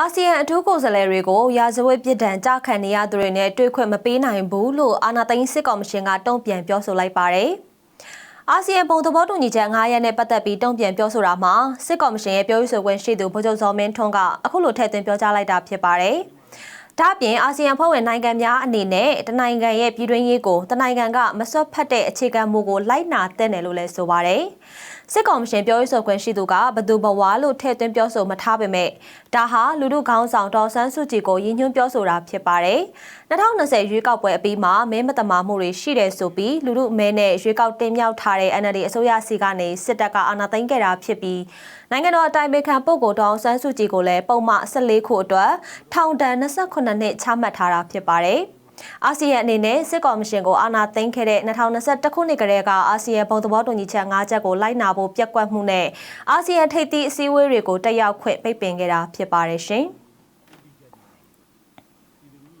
အာဆီယံအထူးကိုယ်စားလှယ်တွေကိုရာဇဝတ်ပြစ်ဒဏ်ကြခံနေရသူတွေနဲ့တွေ့ခွင့်မပေးနိုင်ဘူးလို့အာဏာသိမ်းစစ်ကောင်မရှင်ကတုံ့ပြန်ပြောဆိုလိုက်ပါတယ်။အာဆီယံပုံသဘောတူညီချက်9ရက်နဲ့ပတ်သက်ပြီးတုံ့ပြန်ပြောဆိုတာမှာစစ်ကောင်မရှင်ရဲ့ပြောရေးဆိုခွင့်ရှိသူဗိုလ်ချုပ်စောမင်းထွန်းကအခုလိုထည့်သွင်းပြောကြားလိုက်တာဖြစ်ပါတယ်။ ဒါ့အပြင်အာဆီယံဖွဲ့ဝင်နိုင်ငံများအနေနဲ့တနိုင်ငံရဲ့ပြည်တွင်းရေးကိုတနိုင်ငံကမစွတ်ဖက်တဲ့အခြေခံမူကိုလိုက်နာတဲ့တယ်လို့လည်းဆိုပါတယ်။စစ်ကောင်မရှင်ပြောရေးဆိုခွင့်ရှိသူကဘသူဘဝလို့ထည့်သွင်းပြောဆိုမထားပေမဲ့ဒါဟာလူထုခေါင်းဆောင်ဒေါ်ဆန်းစုကြည်ကိုရည်ညွှန်းပြောဆိုတာဖြစ်ပါတယ်။2020ရွေးကောက်ပွဲအပြီးမှာမဲမတမာမှုတွေရှိတယ်ဆိုပြီးလူထုမဲနဲ့ရွေးကောက်တင်မြှောက်ထားတဲ့ NLD အစိုးရစီကနေစစ်တပ်ကအာဏာသိမ်းခဲ့တာဖြစ်ပြီးနိုင်ငံတော်အတိုင်ပင်ခံပုဂ္ဂိုလ်ဒေါ်ဆန်းစုကြည်ကိုလည်းပုံမှန်14ခုအတွက်ထောင်ဒဏ်28နှစ်ချမှတ်ထားတာဖြစ်ပါတယ်။အာဆီယံအနေနဲ့စစ်ကော်မရှင်ကိုအာဏာသိမ်းခဲ့တဲ့2021ခုနှစ်ကတည်းကအာဆီယံဘုံသဘောတူညီချက်၅ချက်ကိုလိုက်နာဖို့ပြက်ကွက်မှုနဲ့အာဆီယံထိပ်သီးအစည်းအဝေးတွေကိုတက်ရောက်ခွင့်ပိတ်ပင်ခဲ့တာဖြစ်ပါတယ်ရှင်။